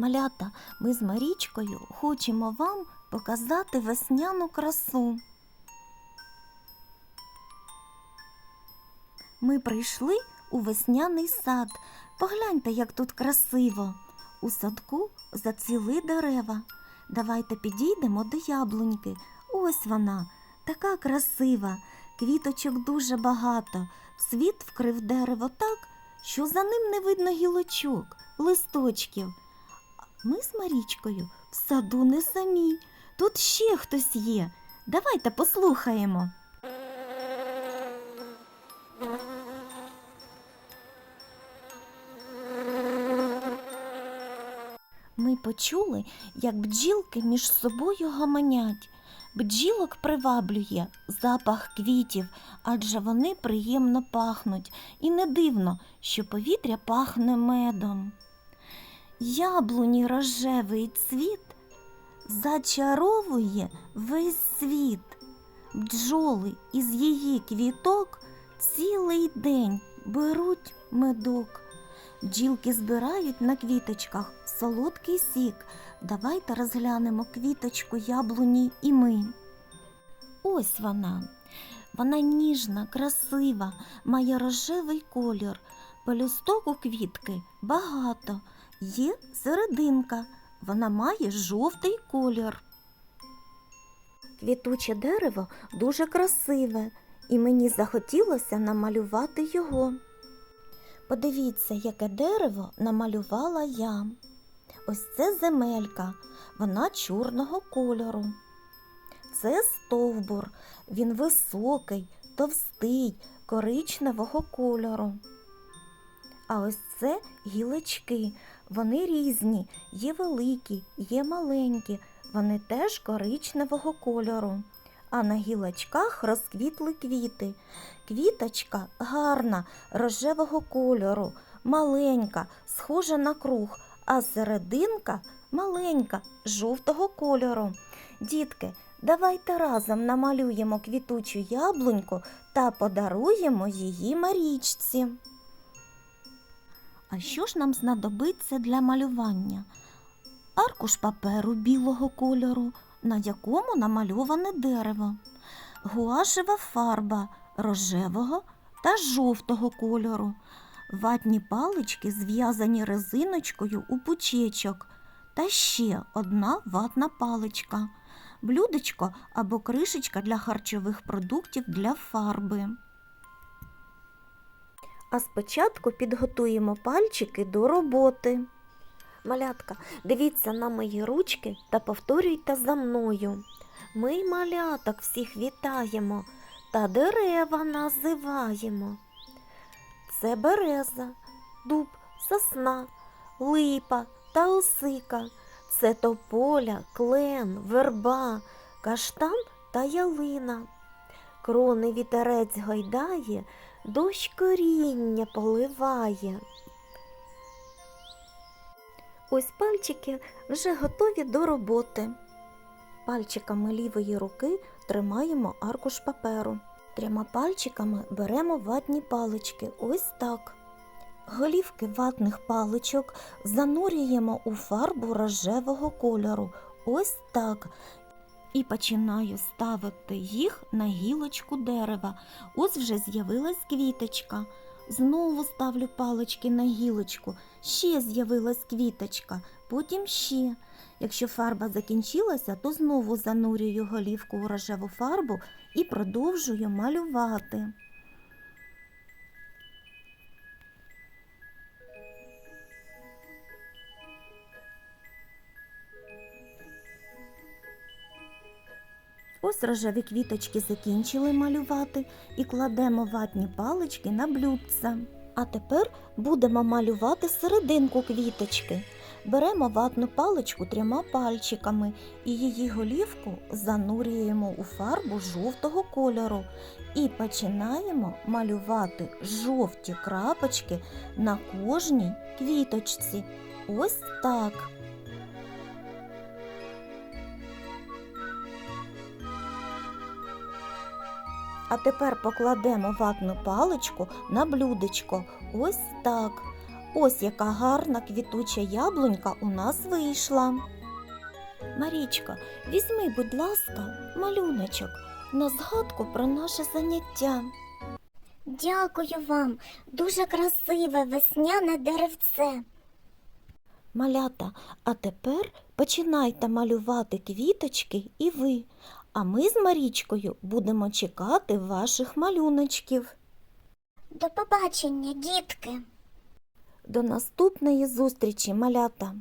Малята, ми з Марічкою хочемо вам показати весняну красу. Ми прийшли у весняний сад. Погляньте, як тут красиво. У садку зацвіли дерева. Давайте підійдемо до яблуньки. Ось вона, така красива. Квіточок дуже багато. Світ вкрив дерево так, що за ним не видно гілочок, листочків. Ми з Марічкою в саду не самі. Тут ще хтось є. Давайте послухаємо. Ми почули, як бджілки між собою гомонять. Бджілок приваблює запах квітів, адже вони приємно пахнуть, і не дивно, що повітря пахне медом. Яблуні рожевий цвіт зачаровує весь світ. Бджоли із її квіток цілий день беруть медок. Бджілки збирають на квіточках солодкий сік. Давайте розглянемо квіточку яблуні і ми. Ось вона. Вона ніжна, красива, має рожевий колір. Пелюсток у квітки багато. Є серединка. Вона має жовтий колір. Квітуче дерево дуже красиве, і мені захотілося намалювати його. Подивіться, яке дерево намалювала я. Ось це земелька, вона чорного кольору. Це стовбур, він високий, товстий, коричневого кольору. А ось це гілочки, вони різні, є великі, є маленькі, вони теж коричневого кольору. А на гілочках розквітли квіти. Квіточка гарна, рожевого кольору, маленька, схожа на круг, а серединка маленька, жовтого кольору. Дітки, давайте разом намалюємо квітучу яблуньку та подаруємо її Марічці. А що ж нам знадобиться для малювання? Аркуш паперу білого кольору, на якому намальоване дерево, гуашева фарба рожевого та жовтого кольору, ватні палички, зв'язані резиночкою у пучечок, та ще одна ватна паличка, блюдечко або кришечка для харчових продуктів для фарби. А спочатку підготуємо пальчики до роботи. Малятка, дивіться на мої ручки та повторюйте за мною. Ми маляток всіх вітаємо та дерева називаємо. Це береза, дуб, сосна, липа та осика. Це тополя, клен, верба, каштан та ялина. Крони вітерець гойдає, дощ коріння поливає. Ось пальчики вже готові до роботи. Пальчиками лівої руки тримаємо аркуш паперу. Трьома пальчиками беремо ватні палички. Ось так. Голівки ватних паличок занурюємо у фарбу рожевого кольору. Ось так. І починаю ставити їх на гілочку дерева. Ось вже з'явилась квіточка. Знову ставлю палички на гілочку. Ще з'явилась квіточка, потім ще. Якщо фарба закінчилася, то знову занурюю голівку у рожеву фарбу і продовжую малювати. Ось рожеві квіточки закінчили малювати і кладемо ватні палички на блюдце. А тепер будемо малювати серединку квіточки. Беремо ватну паличку трьома пальчиками і її голівку занурюємо у фарбу жовтого кольору і починаємо малювати жовті крапочки на кожній квіточці. Ось так. А тепер покладемо ватну паличку на блюдечко. Ось так. Ось яка гарна квітуча яблунька у нас вийшла. Марічка, візьми, будь ласка, малюночок на згадку про наше заняття. Дякую вам, дуже красиве весняне деревце. Малята, а тепер починайте малювати квіточки і ви, а ми з Марічкою будемо чекати ваших малюночків. До побачення, дітки. До наступної зустрічі, малята!